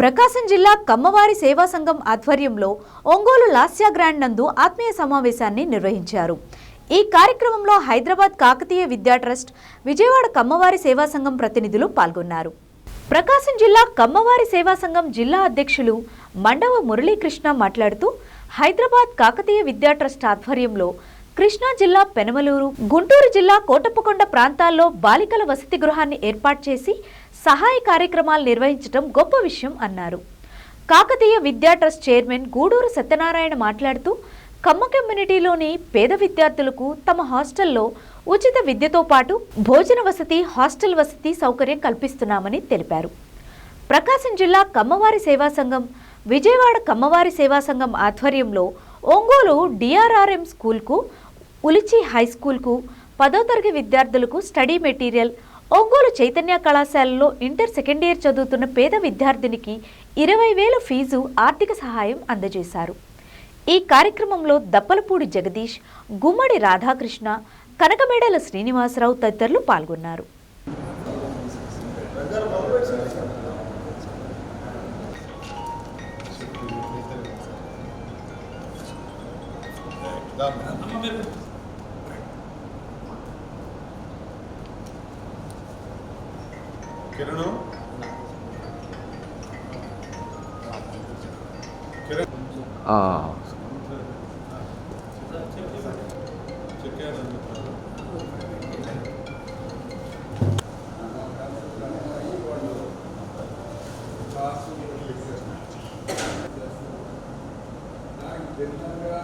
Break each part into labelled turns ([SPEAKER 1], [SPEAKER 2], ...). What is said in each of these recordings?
[SPEAKER 1] ప్రకాశం జిల్లా కమ్మవారి సేవా సంఘం ఆధ్వర్యంలో ఒంగోలు లాస్యా గ్రాండ్ నందు ఆత్మీయ సమావేశాన్ని నిర్వహించారు. ఈ కార్యక్రమంలో హైదరాబాద్ కాకతీయ విద్యా ట్రస్ట్ విజయవాడ కమ్మవారి సేవా సంఘం ప్రతినిధులు పాల్గొన్నారు. ప్రకాశం జిల్లా కమ్మవారి సేవా సంఘం జిల్లా అధ్యక్షులు మండవ మురళీకృష్ణ మాట్లాడుతూ హైదరాబాద్ కాకతీయ విద్యా ట్రస్ట్ ఆధ్వర్యంలో కృష్ణా జిల్లా పెనమలూరు గుంటూరు జిల్లా కోటప్పకొండ ప్రాంతాల్లో బాలికల వసతి గృహాన్ని ఏర్పాటు చేసి సహాయ కార్యక్రమాలు నిర్వహించడం గొప్ప విషయం అన్నారు. కాకతీయ విద్యా ట్రస్ట్ చైర్మన్ గూడూరు సత్యనారాయణ మాట్లాడుతూ కమ్మ కమ్యూనిటీలోని పేద విద్యార్థులకు తమ హాస్టల్లో ఉచిత విద్యతో పాటు భోజన వసతి హాస్టల్ వసతి సౌకర్యం కల్పిస్తున్నామని తెలిపారు. ప్రకాశం జిల్లా కమ్మవారి సేవా సంఘం విజయవాడ కమ్మవారి సేవా సంఘం ఆధ్వర్యంలో ఒంగోలు డిఆర్ఆర్ఎం స్కూల్కు ఉలిచి హైస్కూల్కు పదో తరగతి విద్యార్థులకు స్టడీ మెటీరియల్ ఒంగోలు చైతన్య కళాశాలలో ఇంటర్ సెకండ్ ఇయర్ చదువుతున్న పేద విద్యార్థినికి ఇరవై వేల ఫీజు ఆర్థిక సహాయం అందజేశారు. ఈ కార్యక్రమంలో దప్పలపూడి జగదీష్ గుమ్మడి రాధాకృష్ణ కనకమేడల శ్రీనివాసరావు తదితరులు పాల్గొన్నారు.
[SPEAKER 2] కిరణు కిరణ్?
[SPEAKER 3] జనరల్గా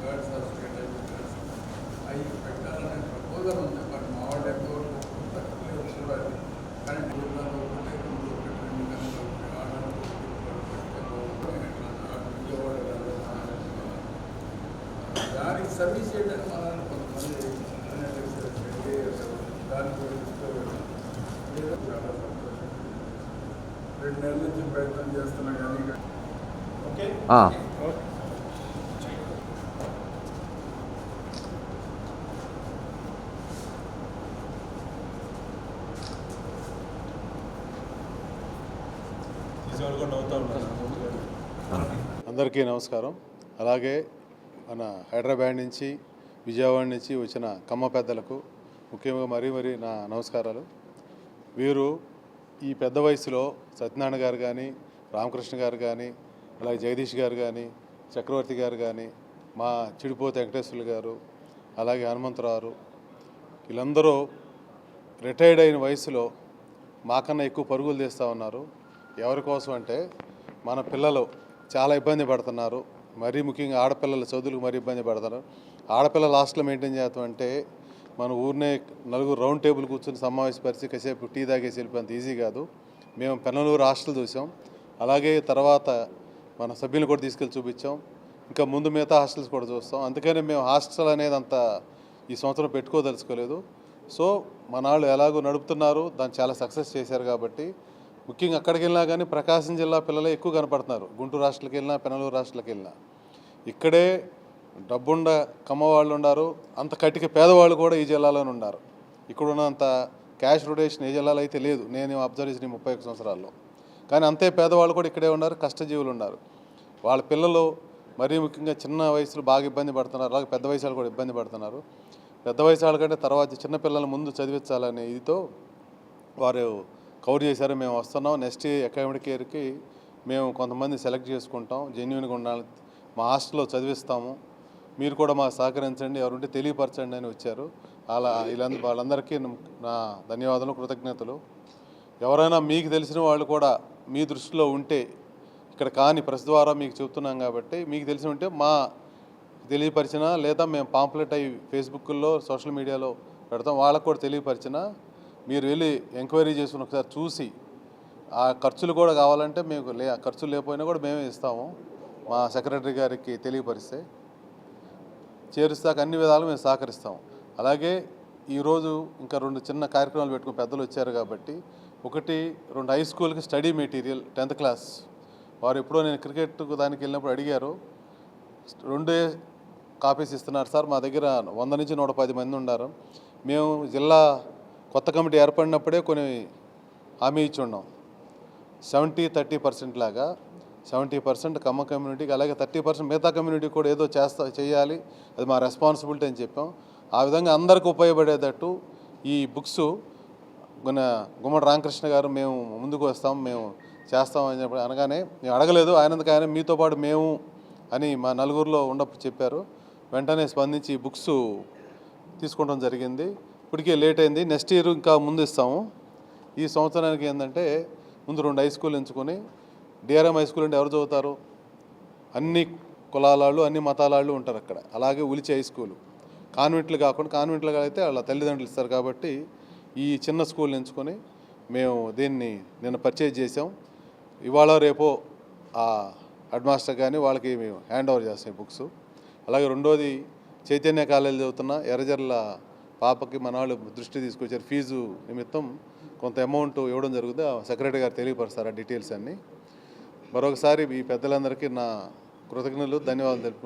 [SPEAKER 3] గర్ల్స్ హాస్పిటల్ అవి పెట్టాలనే ప్రపోజల్ ఉంది బట్ మా వాళ్ళు ఎక్కువ తక్కువ చూడాలి కానీ జిల్లాలో ఒకటే రెండు ఒకటి రెండు గంటలు ఒకటి ఆర్డర్ విజయవాడ దానికి సర్వీస్ చేయడానికి మనం కొంతమంది దాని గురించి ఏదో చాలా సంతోషం రెండు నెలల నుంచి ప్రయత్నం చేస్తున్నా కానీ ఓకే
[SPEAKER 4] ఆ,
[SPEAKER 2] తీసేవాళ్ళు కూడా నవ్వుతూ ఉంటారు
[SPEAKER 4] ఆ.
[SPEAKER 2] అందరికీ నమస్కారం అలాగే మన హైదరాబాద్ నుంచి విజయవాడ నుంచి వచ్చిన కమ్మ పెద్దలకు ముఖ్యంగా మరీ మరీ నా నమస్కారాలు. వీరు ఈ పెద్ద వయసులో సత్యనారాయణ గారు కానీ రామకృష్ణ గారు కానీ అలాగే జగదీష్ గారు కానీ చక్రవర్తి గారు కానీ మా చిడిపోతి వెంకటేశ్వర్లు గారు అలాగే హనుమంతరావు వీళ్ళందరూ రిటైర్డ్ అయిన వయసులో మాకన్నా ఎక్కువ పరుగులు తీస్తూ ఉన్నారు. ఎవరి కోసం అంటే మన పిల్లలు చాలా ఇబ్బంది పడుతున్నారు. మరీ ముఖ్యంగా ఆడపిల్లల చదువులకు మరీ ఇబ్బంది పడతారు. ఆడపిల్లల హాస్టల్ మెయింటైన్ చేస్తాం అంటే మన ఊరినే నలుగురు రౌండ్ టేబుల్ కూర్చొని సమావేశపరిచి కాసేపు టీ తాగేసి వెళ్ళిపోయింది ఈజీ కాదు. మేము పెనలూరు హాస్టల్ చూసాం. అలాగే తర్వాత మన సభ్యులు కూడా తీసుకెళ్ళి చూపించాం. ఇంకా ముందు మిగతా హాస్టల్స్ కూడా చూస్తాం. అందుకని మేము హాస్టల్ అనేది అంత ఈ సంవత్సరం పెట్టుకోదలుచుకోలేదు. సో మన వాళ్ళు ఎలాగో నడుపుతున్నారు. దాన్ని చాలా సక్సెస్ చేశారు కాబట్టి ముఖ్యంగా అక్కడికి వెళ్ళినా కానీ ప్రకాశం జిల్లా పిల్లలే ఎక్కువ కనపడుతున్నారు. గుంటూరు రాష్ట్రాలకు వెళ్ళినా పెనలూరు రాష్ట్రాలకు వెళ్ళినా. ఇక్కడే డబ్బుండ కమ్మవాళ్ళు ఉన్నారు అంత కటిక పేదవాళ్ళు కూడా ఈ జిల్లాలోనే ఉన్నారు ఇక్కడ ఉన్నంత క్యాష్ రొటేషన్ ఏ జిల్లాలో అయితే లేదు. నేను అబ్జర్వ్ చేసిన ముప్పై ఒక్క సంవత్సరాల్లో. కానీ అంతే పేదవాళ్ళు కూడా ఇక్కడే ఉన్నారు కష్టజీవులు ఉన్నారు వాళ్ళ పిల్లలు మరీ ముఖ్యంగా చిన్న వయసులో బాగా ఇబ్బంది పడుతున్నారు అలాగే పెద్ద వయసు వాళ్ళు కూడా ఇబ్బంది పడుతున్నారు. పెద్ద వయసు వాళ్ళకంటే తర్వాత చిన్నపిల్లల ముందు చదివించాలనే ఇదితో వారు కవర్ చేశారు. మేము వస్తున్నాం. నెక్స్ట్ అకాడమిక్ ఇయర్కి మేము కొంతమంది సెలెక్ట్ చేసుకుంటాం. జెన్యున్గా ఉండాలి మా హాస్టల్లో చదివిస్తాము. మీరు కూడా మాకు సహకరించండి ఎవరుంటే తెలియపరచండి అని వచ్చారు. అలా వీళ్ళందరూ వాళ్ళందరికీ నా ధన్యవాదాలు కృతజ్ఞతలు. ఎవరైనా మీకు తెలిసిన వాళ్ళు కూడా మీ దృష్టిలో ఉంటే ఇక్కడ కాని ప్రెస్ ద్వారా మీకు చెప్తున్నాం కాబట్టి మీకు తెలిసి ఉంటే మా తెలియపరిచిన లేదా మేము పాంప్లెట్ అయ్యి ఫేస్బుక్లో సోషల్ మీడియాలో పెడతాం వాళ్ళకు కూడా తెలియపరిచిన మీరు వెళ్ళి ఎంక్వైరీ చేసుకుని ఒకసారి చూసి ఆ ఖర్చులు కూడా కావాలంటే మీకు లే ఖర్చులు లేకపోయినా కూడా మేమే ఇస్తాము. మా సెక్రటరీ గారికి తెలియపరిస్తే చేరుస్తాక అన్ని విధాలు మేము సహకరిస్తాం. అలాగే ఈరోజు ఇంకా రెండు చిన్న కార్యక్రమాలు పెట్టుకుని పెద్దలు వచ్చారు కాబట్టి ఒకటి రెండు హై స్కూల్కి స్టడీ మెటీరియల్ టెన్త్ క్లాస్ వారు ఎప్పుడో నేను క్రికెట్ దానికి వెళ్ళినప్పుడు అడిగారు రెండే కాపీస్ ఇస్తున్నారు సార్? మా దగ్గర వంద నుంచి నూట పది మంది ఉన్నారు. మేము జిల్లా కొత్త కమిటీ ఏర్పడినప్పుడే కొన్ని హామీ ఇచ్చి ఉన్నాం. సెవెంటీ థర్టీ పర్సెంట్ లాగా సెవెంటీ పర్సెంట్ కమ్మ కమ్యూనిటీకి అలాగే థర్టీ పర్సెంట్ మిగతా కమ్యూనిటీ కూడా ఏదో చేస్తా చేయాలి. అది మా రెస్పాన్సిబిలిటీ అని చెప్పాం. ఆ విధంగా అందరికీ ఉపయోగపడేటట్టు ఈ బుక్స్ మన గుమ్మడి రామకృష్ణ గారు మేము ముందుకు వస్తాం మేము చేస్తాం అని చెప్పి అనగానే మేము అడగలేదు. ఆయనందుకు ఆయన మీతో పాటు మేము అని మా నలుగురిలో ఉన్నప్పుడు చెప్పారు. వెంటనే స్పందించి బుక్స్ తీసుకోవడం జరిగింది. ఇప్పటికే లేట్ అయింది. నెక్స్ట్ ఇయర్ ఇంకా ముందు ఇస్తాము. ఈ సంవత్సరానికి ఏంటంటే ముందు రెండు హై స్కూల్ ఎంచుకొని డిఆర్ఎం హై స్కూల్ అంటే ఎవరు చదువుతారు? అన్ని కులాల వాళ్ళు అన్ని మతాలాళ్ళు ఉంటారు అక్కడ. అలాగే ఉలిచి హై స్కూల్. కాన్వెంట్లు కాకుండా కాన్వెంట్లు అయితే వాళ్ళ తల్లిదండ్రులు ఇస్తారు కాబట్టి ఈ చిన్న స్కూల్ ఎంచుకొని మేము దీన్ని నిన్న పర్చేజ్ చేసాం ఇవాళ రేపో ఆ హెడ్ మాస్టర్ కానీ వాళ్ళకి మేము హ్యాండ్ ఓవర్ చేస్తాం ఈ బుక్స్ అలాగే రెండోది చైతన్య కాలేజీ చదువుతున్న ఎర్రజర్ల పాపకి మన వాళ్ళు దృష్టి తీసుకొచ్చారు. ఫీజు నిమిత్తం కొంత అమౌంట్ ఇవ్వడం జరుగుతుంది. సెక్రటరీ గారు తెలియపరుస్తారు ఆ డీటెయిల్స్ అన్నీ. మరొకసారి ఈ పెద్దలందరికీ నా కృతజ్ఞతలు ధన్యవాదాలు తెలుపుకుంటూ